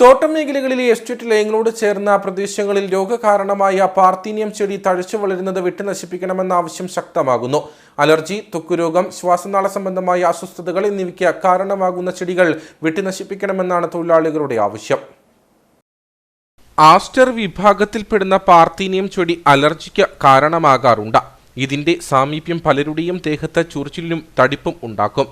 തോട്ടം മേഖലകളിലെ എസ്റ്റേറ്റ് ലയങ്ങളോട് ചേർന്ന പ്രദേശങ്ങളിൽ രോഗകാരണമായ പാർത്തീനിയം ചെടി തഴച്ചു വളരുന്നത് വെട്ടി നശിപ്പിക്കണമെന്ന ആവശ്യം ശക്തമാകുന്നു. അലർജി ത്വക്കുരോഗം ശ്വാസനാള സംബന്ധമായ അസ്വസ്ഥതകൾ എന്നിവയ്ക്ക് കാരണമാകുന്ന ചെടികൾ വിട്ടുനശിപ്പിക്കണമെന്നാണ് തൊഴിലാളികളുടെ ആവശ്യം. ആസ്റ്റർ വിഭാഗത്തിൽപ്പെടുന്ന പാർത്തീനിയം ചെടി അലർജിക്ക് കാരണമാകാറുണ്ട്. ഇതിന്റെ സാമീപ്യം പലരുടെയും ദേഹത്ത് ചൊറിച്ചിലിനും തടിപ്പും ഉണ്ടാക്കും.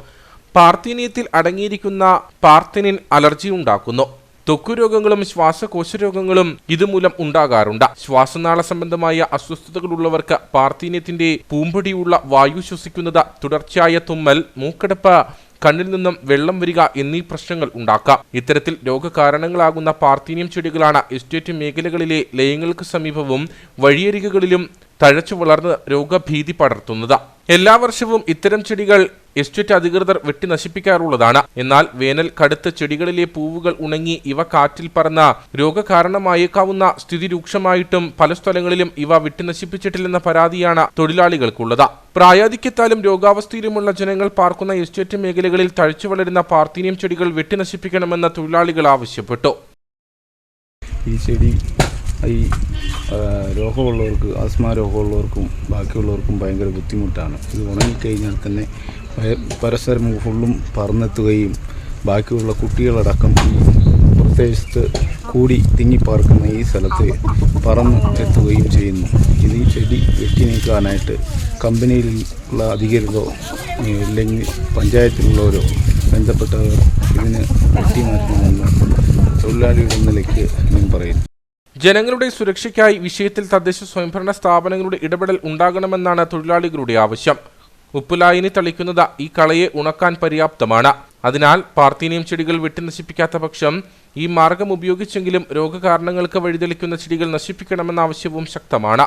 പാർത്തീനിയത്തിൽ അടങ്ങിയിരിക്കുന്ന പാർത്തിനിൻ അലർജി ഉണ്ടാക്കുന്നു. ത്വക്കുരോഗങ്ങളും ശ്വാസകോശ രോഗങ്ങളും ഇതുമൂലം ഉണ്ടാകാറുണ്ട്. ശ്വാസനാള സംബന്ധമായ അസ്വസ്ഥതകളുള്ളവർക്ക് പാർത്തീന്യത്തിന്റെ പൂമ്പടിയുള്ള വായു ശ്വസിക്കുന്നത് തുടർച്ചയായ തുമ്മൽ മൂക്കടപ്പ് കണ്ണിൽ നിന്നും വെള്ളം വരിക എന്നീ പ്രശ്നങ്ങൾ ഉണ്ടാക്കാം. ഇത്തരത്തിൽ രോഗകാരണങ്ങളാകുന്ന പാർത്തീനിയം ചെടികളാണ് എസ്റ്റേറ്റ് മേഖലകളിലെ ലയങ്ങൾക്ക് സമീപവും വഴിയരികുകളിലും തഴച്ചു വളർന്ന് രോഗഭീതി പടർത്തുന്നത്. എല്ലാ വർഷവും ഇത്തരം ചെടികൾ എസ്റ്റേറ്റ് അധികൃതർ വെട്ടി നശിപ്പിക്കാറുള്ളതാണ്. എന്നാൽ വേനൽ കടുത്ത ചെടികളിലെ പൂവുകൾ ഉണങ്ങി ഇവ കാറ്റിൽ പറന്ന രോഗകാരണമായേക്കാവുന്ന സ്ഥിതി രൂക്ഷമായിട്ടും പല സ്ഥലങ്ങളിലും ഇവ വെട്ടി നശിപ്പിച്ചിട്ടില്ലെന്ന പരാതിയാണ് തൊഴിലാളികൾക്കുള്ളത്. പ്രായാധിക്യത്താലും രോഗാവസ്ഥയിലുമുള്ള ജനങ്ങൾ പാർക്കുന്ന എസ്റ്റേറ്റ് മേഖലകളിൽ തഴച്ചു വളരുന്ന പാർത്തീനിയം ചെടികൾ വെട്ടി നശിപ്പിക്കണമെന്ന് തൊഴിലാളികൾ ആവശ്യപ്പെട്ടു. ഈ ചെടി ഈ രോഗമുള്ളവർക്ക് ആസ്മ രോഗമുള്ളവർക്കും ബാക്കിയുള്ളവർക്കും ഭയങ്കര ബുദ്ധിമുട്ടാണ്. ഇത് ഉണങ്ങിക്കഴിഞ്ഞാൽ തന്നെ പരസ്പരം ഫുള്ളും പറന്നെത്തുകയും ബാക്കിയുള്ള കുട്ടികളടക്കം പ്രദേശത്ത് കൂടി തിങ്ങിപ്പാർക്കുന്ന ഈ സ്ഥലത്ത് പറന്ന് എത്തുകയും ചെയ്യുന്നു. ഇത് ഈ ചെടി വെട്ടി നീക്കാനായിട്ട് കമ്പനിയിലുള്ള അധികൃതരോ അല്ലെങ്കിൽ പഞ്ചായത്തിലുള്ളവരോ ബന്ധപ്പെട്ടവർ ഇതിന് വെട്ടി തൊഴിലാളിയുടെ നിലയ്ക്ക് ഞാൻ പറയുന്നു. ജനങ്ങളുടെ സുരക്ഷയ്ക്കായി വിഷയത്തിൽ തദ്ദേശ സ്വയംഭരണ സ്ഥാപനങ്ങളുടെ ഇടപെടൽ ഉണ്ടാകണമെന്നാണ് തൊഴിലാളികളുടെ ആവശ്യം. ഉപ്പുലായിനി തളിക്കുന്നത് ഈ കളയെ ഉണക്കാൻ പര്യാപ്തമാണ്. അതിനാൽ പാർത്തീനിയം ചെടികൾ വെട്ടിനശിപ്പിക്കാത്ത പക്ഷം ഈ മാർഗം ഉപയോഗിച്ചെങ്കിലും രോഗകാരണങ്ങൾക്ക് വഴിതെളിക്കുന്ന ചെടികൾ നശിപ്പിക്കണമെന്ന ആവശ്യവും ശക്തമാണ്.